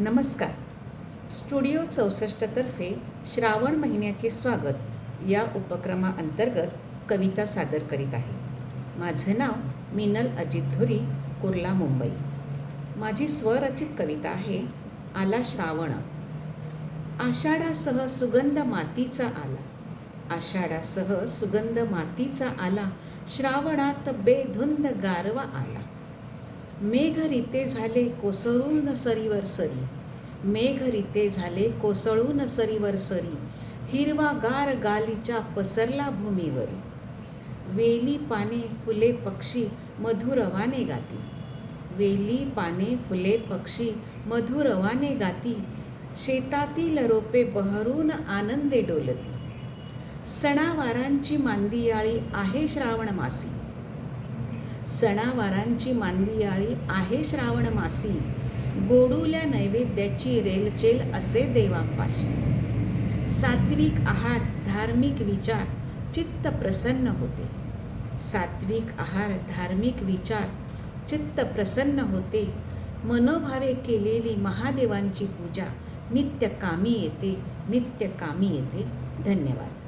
नमस्कार. स्टुडिओ चौसष्टतर्फे श्रावण महिन्याचे स्वागत या उपक्रमाअंतर्गत कविता सादर करीत आहे. माझं नाव मिनल अजित धुरी कुर्ला मुंबई. माझी स्वरचित कविता आहे आला श्रावण. आषाढासह सुगंध मातीचा आला. आषाढासह सुगंध मातीचा आला श्रावणात बेधुंद गारवा आला. मेघरिते झाले कोसळून सरीवर सरी. मेघरिते झाले कोसळून सरीवर सरी. हिरवा गार गालीच्या पसरला भूमीवरी. वेली पाने फुले पक्षी मधुरवाने गाती. वेली पाने फुले पक्षी मधुरवाने गाती. शेतातील रोपे बहरून आनंदे डोलती. सणावारांची मांदियाळी आहे श्रावण मासी. सणावारांची मांदियाळी आहे श्रावण मासी. गोडूल्या नैवेद्याची रेलचेल असे देवांपाशी. सात्विक आहार धार्मिक विचार चित्त प्रसन्न होते. सात्विक आहार धार्मिक विचार चित्त प्रसन्न होते. मनोभावे केलेली महादेवांची पूजा नित्य कामी येते नित्य कामी येते. धन्यवाद.